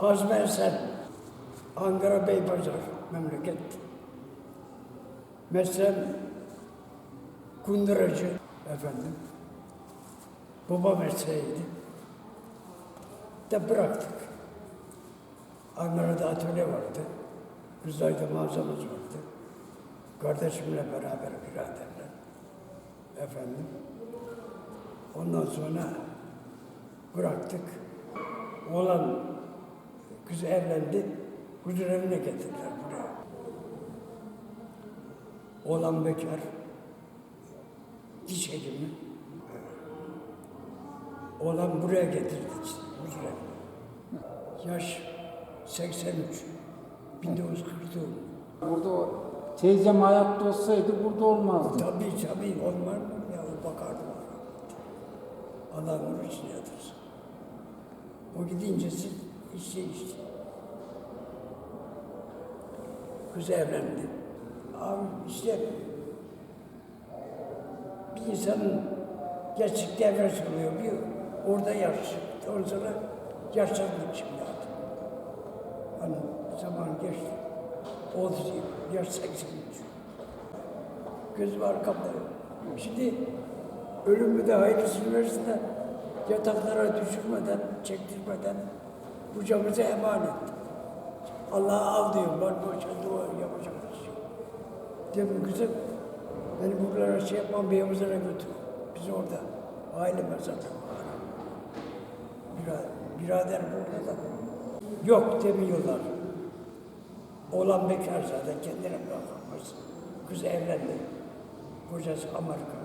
Azmer Sen, Ankara Beypazar memleket. Mesleğim kunduracı efendim. Baba mesleğiydi. De bıraktık. Ankara'da atölye vardı. Kızılay'da mağazamız vardı. Kardeşimle beraber biraderler. Efendim. Ondan sonra bıraktık. Oğlan kız evlendi. Huzur evine getirdiler buraya. Oğlan bekar. Diş hekimi. Oğlan buraya getirdi işte, huzur evine. Yaş 83. 1940 doğumlu. Burada o teyzem hayatta olsaydı burada olmazdı. Tabii tabii olmaz mı? Ya o bakardı. Allah nur içine yatırsın. O gidince siz işte işte. Kız evlendi. Abi işte bir insanın gerçek devresi oluyor. Bir orada yaşlı. Ondan sonra yaşlandık şimdi artık. Hani zaman geçti. Oldu yaş 83. Gözüm arkamda. Şimdi ölümü de hayırlısı versin de yataklara düşürmeden, çektirmeden kucağımıza emanet. Allah'a al diyor, var boşa dua yapacak bir şey. Dedim kızım, beni buralara şey yapmam, Beyazıt'a götür. Biz orada, aile mezarı var. Birader, birader burada da. Yok demiyorlar. Oğlan bekar zaten kendine bırakmaz. Kız evlendi. Kocası Amerikalı.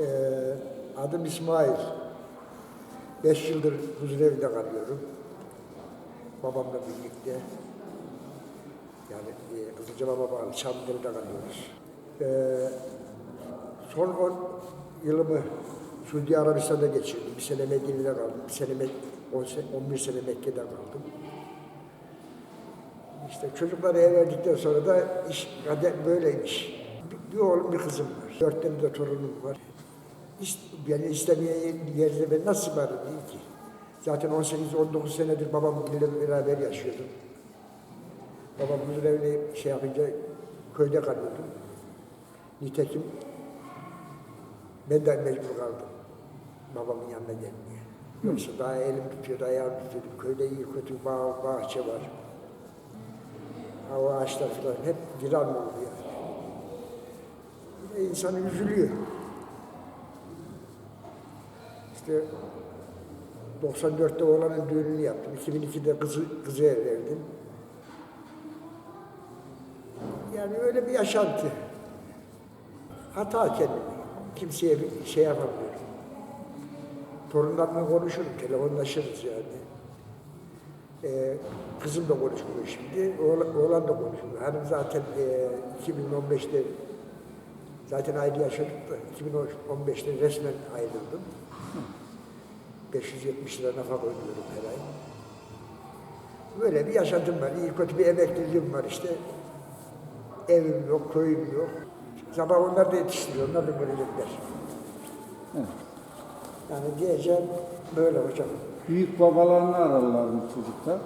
Ee, adım İsmail. Beş yıldır huzurevinde kalıyorum. Babamla birlikte. Yani e, Kızılcama Baba Çamlı'da kalıyoruz. Ee, son 10 yılımı Suudi Arabistan'da geçirdim. Bir sene Medine'de kaldım. Bir sene Mek 10 sene, 11 sene Mekke'de kaldım. İşte çocukları ev verdikten sonra da iş kader böyleymiş. Bir, bir oğlum bir kızım var. Dört tane de torunum var. İst, beni istemeye yerde ben nasıl varım iyi ki? Zaten 18-19 senedir babamla beraber yaşıyordum. Babam evine şey yapınca köyde kalıyordum. Nitekim ben de mecbur kaldım babamın yanına gelmeye. Yoksa daha elim tutuyordu, ayağım tutuyordu. Köyde iyi kötü bağ, bahçe var. Hava ağaçlar falan hep viran oldu yani. İnsan üzülüyor. İşte 94'te oğlanın düğününü yaptım. 2002'de kızı, kızı evlendim. Yani öyle bir yaşantı. Hata kendimi. Kimseye bir şey yapamıyorum. Torunlarla konuşurum, telefonlaşırız yani. Ee, kızım da konuşmuyor şimdi, oğlan, oğlan da konuşmuyor. Hanım zaten e, 2015'te zaten ayrı yaşadık da 2015'te resmen ayrıldım. 570 lira nafaka ödüyorum her ay. Böyle bir yaşantım var. İyi kötü bir emekliliğim var işte. Evim yok, köyüm yok. Sabah onlar da yetiştiriyor, onlar da görecekler. Evet. Yani diyeceğim böyle hocam. Büyük babalarını ararlar mı çocuklar?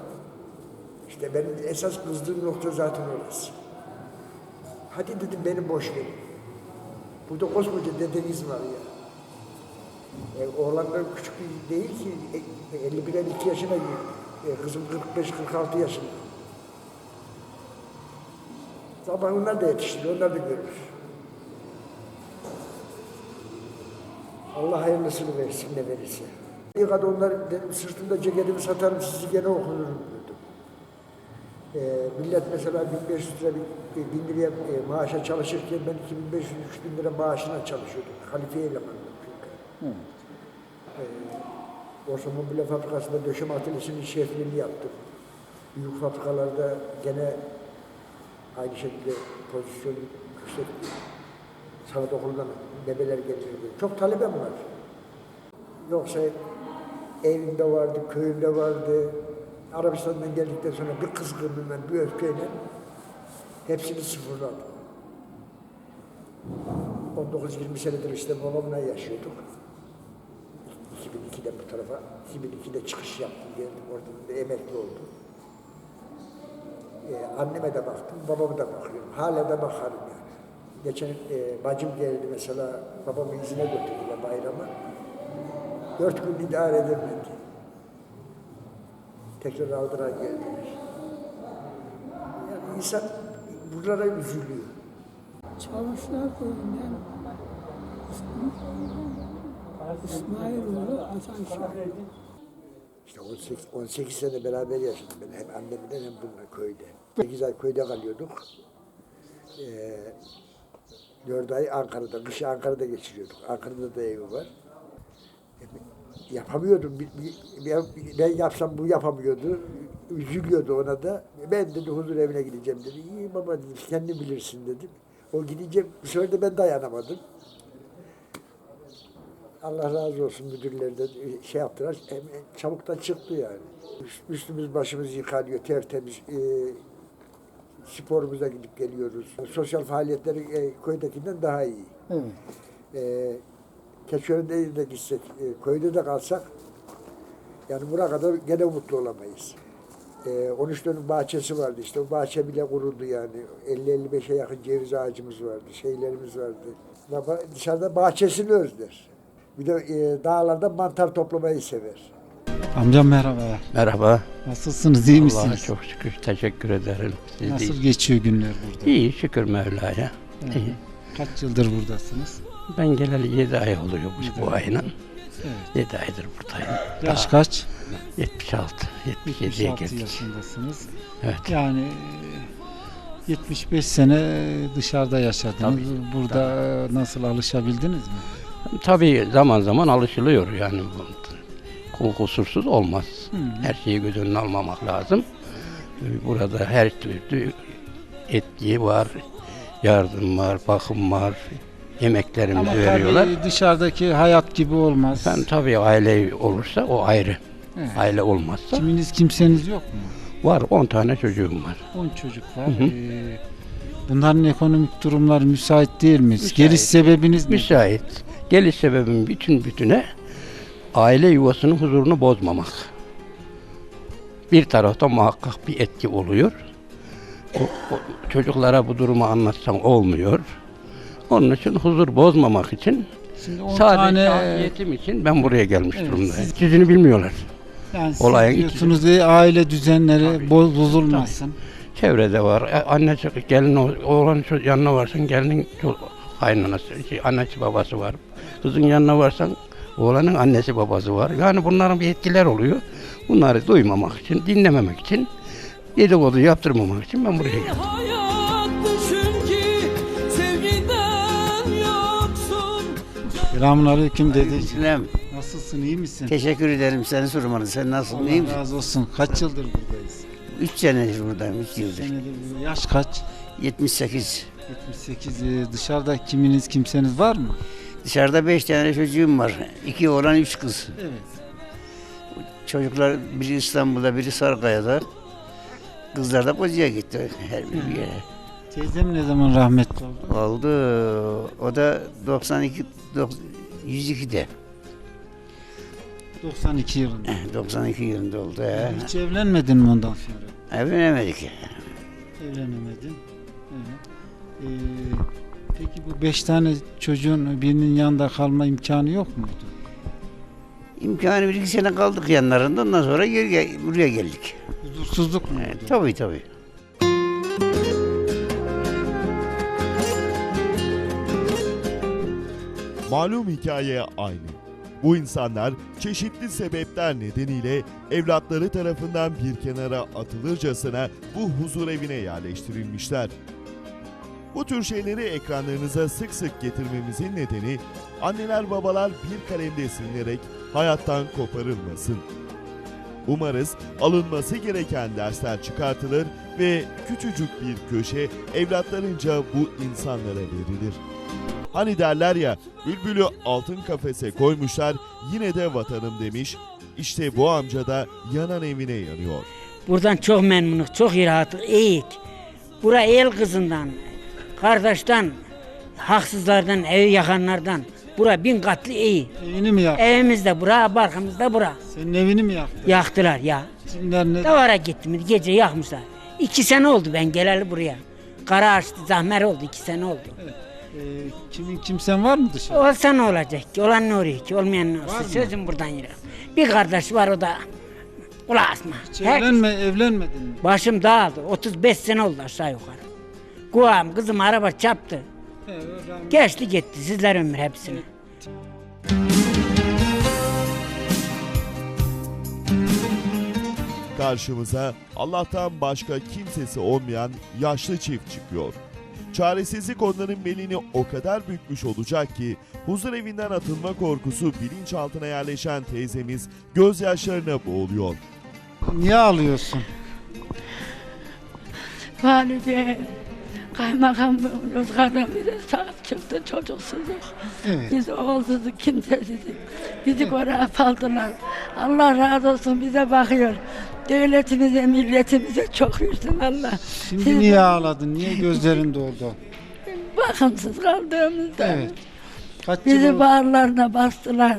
İşte benim esas kızdığım nokta zaten orası. Hadi dedim beni boş verin. Burada koskoca dedeniz var ya. E, oğlanlar küçük değil ki. E, 51-52 yaşına giriyor. E, kızım 45-46 yaşında. Sabah onlar da yetiştiriyor, onlar da görür. Allah hayırlısını versin ne verirse. Bir kadar onlar benim sırtımda ceketimi satarım sizi gene okunurum diyordum. Ee, millet mesela 1500 lira, 1000 liraya e, maaşa çalışırken ben 2500-3000 lira maaşına çalışıyordum. Halife elemandım çünkü. Hı. Ee, Orta Mobilya Fabrikası'nda döşeme atölyesinin şefliğini yaptım. Büyük fabrikalarda gene aynı şekilde pozisyon yüksek sanat okulundan bebeler getiriyordu. Çok talebem var. Yoksa evimde vardı, köyümde vardı. Arabistan'dan geldikten sonra bir kızgınlığından, bir öfkeyle hepsini sıfırladım. 19-20 senedir işte babamla yaşıyorduk. 2002'de bu tarafa, 2002'de çıkış yaptım, geldim orada da emekli oldum. Ee, anneme de baktım, babama da bakıyorum. Hala da bakarım yani. Geçen e, bacım geldi mesela, babamı izine götürdüler bayrama. Dört gün idare edemedi. Tekrar aldılar geldiler. Yani insan buralara üzülüyor. Çavuşlar köyünden İsmailoğlu Hasan. İşte 18, 18 sene beraber yaşadım ben. Hem annemle hem bununla köyde. 8 ay köyde kalıyorduk. Ee, 4 ay Ankara'da, kışı Ankara'da geçiriyorduk. Ankara'da da evi var. E, yapamıyordum. Bir- Ben yapsam bu yapamıyordu. Üzülüyordu ona da. Ben dedi huzur evine gideceğim dedi. İyi baba dedim, kendi bilirsin dedim. O gideceğim. Bu sefer de ben dayanamadım. Allah razı olsun müdürler de şey yaptılar. Hem çabuktan çıktı yani. Üst- Üstümüz başımız yıkanıyor tertemiz. E, sporumuza gidip geliyoruz. Sosyal faaliyetleri e, köydekinden daha iyi. Evet. E, Keçiören'de de gitsek, e, köyde de kalsak yani buraya kadar gene mutlu olamayız. E, 13 dönüm bahçesi vardı işte. O bahçe bile kurudu yani. 50-55'e yakın ceviz ağacımız vardı. Şeylerimiz vardı. Dışarıda bahçesini özler. Bir de e, dağlarda mantar toplamayı sever. Amcam merhaba. Merhaba. Nasılsınız? iyi Allah'a misiniz? çok şükür. Teşekkür ederim. Siz de Nasıl geçiyor günler burada? iyi şükür Mevla'ya. Evet. İyi. Kaç yıldır buradasınız? Ben geleli 7 ay oluyor bu, bu ayının. Evet. 7 aydır buradayım. Yaş Daha kaç? 76, 77'ye 76 geldik. yaşındasınız. Evet. Yani e, 75 sene dışarıda yaşadınız. Tabii, Burada nasıl alışabildiniz mi? Tabii zaman zaman alışılıyor yani. Kusursuz olmaz. Hı. Her şeyi göz önüne almamak lazım. Burada her türlü etki var, yardım var, bakım var, yemeklerimizi Ama veriyorlar. tabii dışarıdaki hayat gibi olmaz. Ben tabii aile olursa o ayrı. Evet. Aile olmazsa Kiminiz kimseniz yok mu? var 10 tane çocuğum var. 10 çocuk var. Hı hı. Ee, bunların ekonomik durumları müsait değil mi? Müsait. Geliş sebebiniz ne? Müsait. Geliş sebebim bütün bütüne aile yuvasının huzurunu bozmamak. Bir tarafta muhakkak bir etki oluyor. O, o çocuklara bu durumu anlatsam olmuyor. Onun için huzur bozmamak için Şimdi 10 sadece tane için ben buraya gelmiş Evet, durumdayım. siz- Sizini bilmiyorlar. yani olayın diyorsunuz diye aile düzenleri Tabii. boz- bozulmasın. Çevrede var. E, Annesi, gelin, oğlan yanına varsın, gelinin kaynanası, şey, annesi babası var. Kızın yanına varsan oğlanın annesi babası var. Yani bunların bir etkiler oluyor. Bunları duymamak için, dinlememek için, dedikodu yaptırmamak için ben buraya geldim. Selamun aleyküm dedeciğim. Selam. Nasılsın iyi misin? Teşekkür ederim seni sormalı. Sen nasılsın? iyi Allah misin? razı olsun. Kaç yıldır buradayız? 3 senedir buradayım. 3 yıldır. Senedir. Yaş kaç? 78. 78. Ee, Dışarıda kiminiz kimseniz var mı? Dışarıda 5 tane çocuğum var. 2 oğlan 3 kız. Evet. Çocuklar biri İstanbul'da biri Sarıkaya'da. Kızlar da Kocaeli'ye gitti. Her bir yere. Teyzem ne zaman rahmetli oldu? Oldu. O da 92 dok- 102'de. 92 yılında. 92 yılında oldu. He. Hiç evlenmedin mi ondan sonra? Evlenemedik. Evlenemedin. Evet. Ee, peki bu beş tane çocuğun birinin yanında kalma imkanı yok muydu? İmkanı bir iki sene kaldık yanlarında. Ondan sonra geri buraya geldik. Huzursuzluk mu oldu? tabii tabii. Malum hikaye aynı. Bu insanlar çeşitli sebepler nedeniyle evlatları tarafından bir kenara atılırcasına bu huzur evine yerleştirilmişler. Bu tür şeyleri ekranlarınıza sık sık getirmemizin nedeni anneler babalar bir kalemde silinerek hayattan koparılmasın. Umarız alınması gereken dersler çıkartılır ve küçücük bir köşe evlatlarınca bu insanlara verilir. Hani derler ya bülbülü altın kafese koymuşlar yine de vatanım demiş. İşte bu amca da yanan evine yanıyor. Buradan çok memnunuz, çok rahatız, iyiyik. Bura el kızından, kardeşten, haksızlardan, evi yakanlardan. Bura bin katlı iyi. Evini mi yaktı? Evimizde bura, barkımızda bura. Senin evini mi yaktı? Yaktılar ya. Kimler ne? Davara gittim, gece yakmışlar. İki sene oldu ben geleli buraya. Kara açtı, zahmer oldu, iki sene oldu. Ee, kimin kimsen var mı dışarıda? Olsa ne olacak ki? Olan ne oluyor ki? Olmayan ne olsa? mı? Sözüm buradan yürü. Bir kardeş var o da kulak asma. Hiç evlenme, evlenmedin mi? Başım dağıldı. 35 sene oldu aşağı yukarı. Kuğam kızım araba çarptı. He, öyle- Geçti gitti. Sizler ömür hepsini. Karşımıza Allah'tan başka kimsesi olmayan yaşlı çift çıkıyor. Çaresizlik onların belini o kadar bükmüş olacak ki huzur evinden atılma korkusu bilinçaltına yerleşen teyzemiz gözyaşlarına boğuluyor. Niye ağlıyorsun? Valide, kaymakam Yozgat'tan bize sahip çıktı çocuksuzluk. Evet. Biz oğulsuzluk, kimsesizlik. Bizi oraya saldılar. Allah razı olsun bize bakıyor. Devletimize, milletimize çok versin Allah. Şimdi Siz niye ağladın? Niye gözlerin doldu? bakımsız kaldığımızda Evet. Kaç bizi bağırlarına bastılar.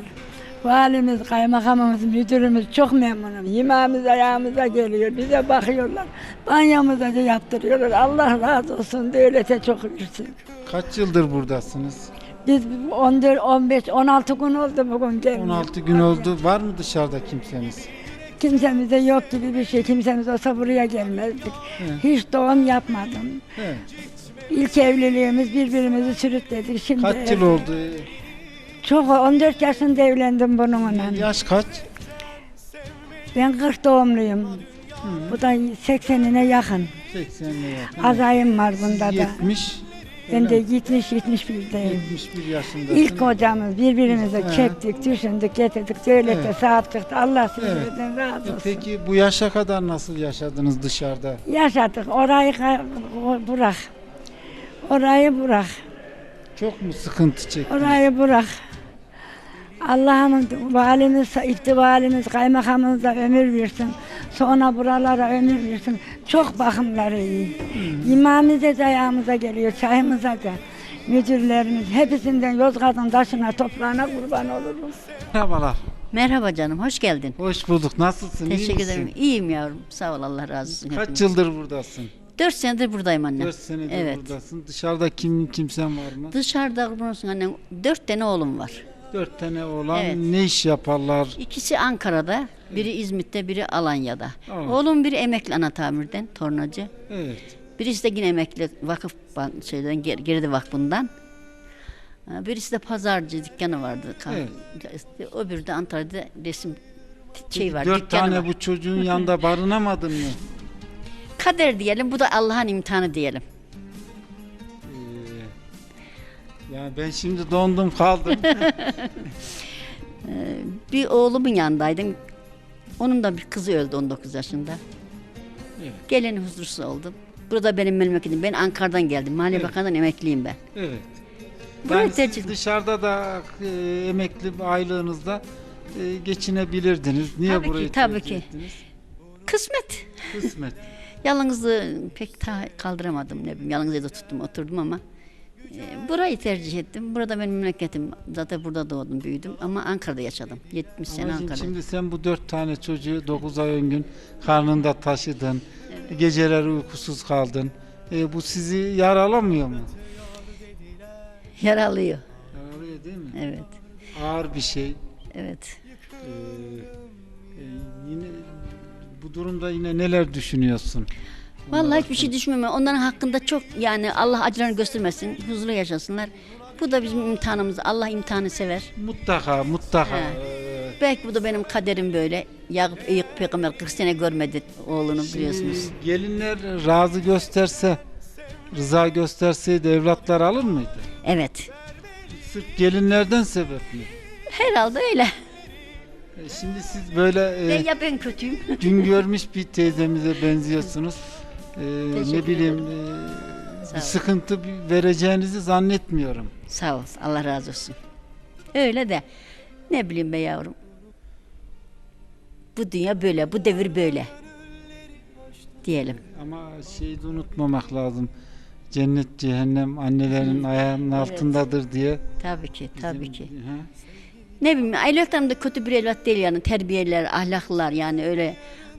Valimiz, kaymakamımız, müdürümüz çok memnunum. Yemeğimiz ayağımıza geliyor. Bize bakıyorlar. Banyomuza da yaptırıyorlar. Allah razı olsun. Devlete çok versin. Kaç yıldır buradasınız? Biz 14, 15, 16 gün oldu bugün gelmiyor. 16 gün oldu. Var mı dışarıda kimseniz? Kimsemize yok gibi bir şey. Kimsemiz olsa buraya gelmezdik. Hiç doğum yapmadım. He. İlk evliliğimiz birbirimizi sürükledik. Şimdi Kaç yıl oldu? Çok 14 yaşında evlendim bununla. Yaş kaç? Ben 40 doğumluyum. Bu da 80'ine yakın. 80'e yakın. Azayım var bunda da. 70. Ben de 70 71'deyim. 71 yaşında. İlk kocamız birbirimize He. çektik, düşündük, getirdik. Devlete Evet. sahip çıktı. Allah Evet. sizlerden razı E olsun. Peki bu yaşa kadar nasıl yaşadınız dışarıda? Yaşadık. Orayı bırak. Orayı bırak. Çok mu sıkıntı çektiniz? Orayı bırak. Allah'ım valimiz, iftivalimiz, kaymakamımız da ömür versin. Sonra buralara ömür versin. Çok bakımları iyi. İmamimize de ayağımıza geliyor, çayımıza da. Müdürlerimiz hepsinden Yozgat'ın taşına, toprağına kurban oluruz. Merhabalar. Merhaba canım, hoş geldin. Hoş bulduk. Nasılsın? iyi Teşekkür misin? ederim. İyiyim yavrum. Sağ ol Allah razı olsun. Kaç hepimiz. yıldır buradasın? Dört senedir buradayım anne. 4 senedir Evet. buradasın. Dışarıda kimin kimsen var mı? Dışarıda kurbanısın annem. Dört tane oğlum var. 4 tane olan Evet. ne iş yaparlar? İkisi Ankara'da, biri İzmit'te, biri Alanya'da. Evet. Oğlum biri emekli ana tamirden, tornacı. Evet. Birisi de yine emekli vakıf ban- şeyden Ger- Geride Vakfı'ndan. Ha, Birisi de pazarcı dükkanı vardı. İşte Öbürü de Antalya'da resim şey var, dört dükkanı tane var. bu çocuğun yanında barınamadın mı? Kader diyelim, bu da Allah'ın imtihanı diyelim. Yani ben şimdi dondum kaldım. Bir oğlumun yanındaydım. Onun da bir kızı öldü 19 yaşında. Evet. Geleni huzursuz oldum. Burada benim memleketim. Ben Ankara'dan geldim. Maliye Evet. Bakanı'ndan emekliyim ben. evet. Burayı Yani tercih siz dışarıda da e, emekli aylığınızda e, geçinebilirdiniz. Niye Tabii ki, burayı tabii tercih ki. ettiniz? Kısmet. Kısmet. Yalnızlığı pek ta- kaldıramadım ne bileyim. Yalnız evde tuttum oturdum ama burayı tercih ettim. Burada benim memleketim. Zaten burada doğdum, büyüdüm ama Ankara'da yaşadım. 70 sene şimdi- Ankara'da. şimdi sen bu dört tane çocuğu 9 ay ön gün karnında taşıdın. Geceler uykusuz kaldın. E, bu sizi yaralamıyor mu? Yaralıyor. Yaralıyor değil mi? Evet. Ağır bir şey. Evet. Ee, e, yine bu durumda yine neler düşünüyorsun? Vallahi hiçbir şey düşünmüyorum. Onların hakkında çok yani Allah acılarını göstermesin. Huzurlu yaşasınlar. Bu da bizim imtihanımız. Allah imtihanı sever. Mutlaka, mutlaka. He. Belki bu da benim kaderim böyle. Yakup Eyüp peygamber 40 sene görmedi oğlunu biliyorsunuz. Gelinler razı gösterse, rıza gösterseydi evlatlar alır mıydı? Evet. Sırf gelinlerden sebep mi? Herhalde öyle. E, Şimdi siz böyle Ben e, ya ben kötüyüm. gün görmüş bir teyzemize benziyorsunuz. E, ne bileyim e, bir sıkıntı vereceğinizi zannetmiyorum. Sağ ol. Allah razı olsun. Öyle de ne bileyim be yavrum. Bu dünya böyle, bu devir böyle. Diyelim. Ama şeyi de unutmamak lazım. cennet cehennem annelerin ayağının altındadır diye. Tabii ki, tabii bizim- ki. Ha. Ne bileyim evlatlarım da kötü bir evlat değil yani terbiyeliler, ahlaklılar yani öyle.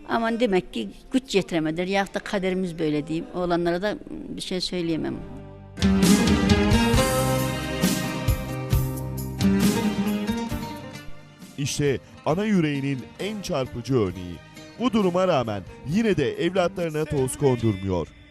Aman demek ki güç yetiremediler ya da kaderimiz böyle diyeyim. Oğlanlara da bir şey söyleyemem. İşte ana yüreğinin en çarpıcı örneği. Bu duruma rağmen yine de evlatlarına toz kondurmuyor.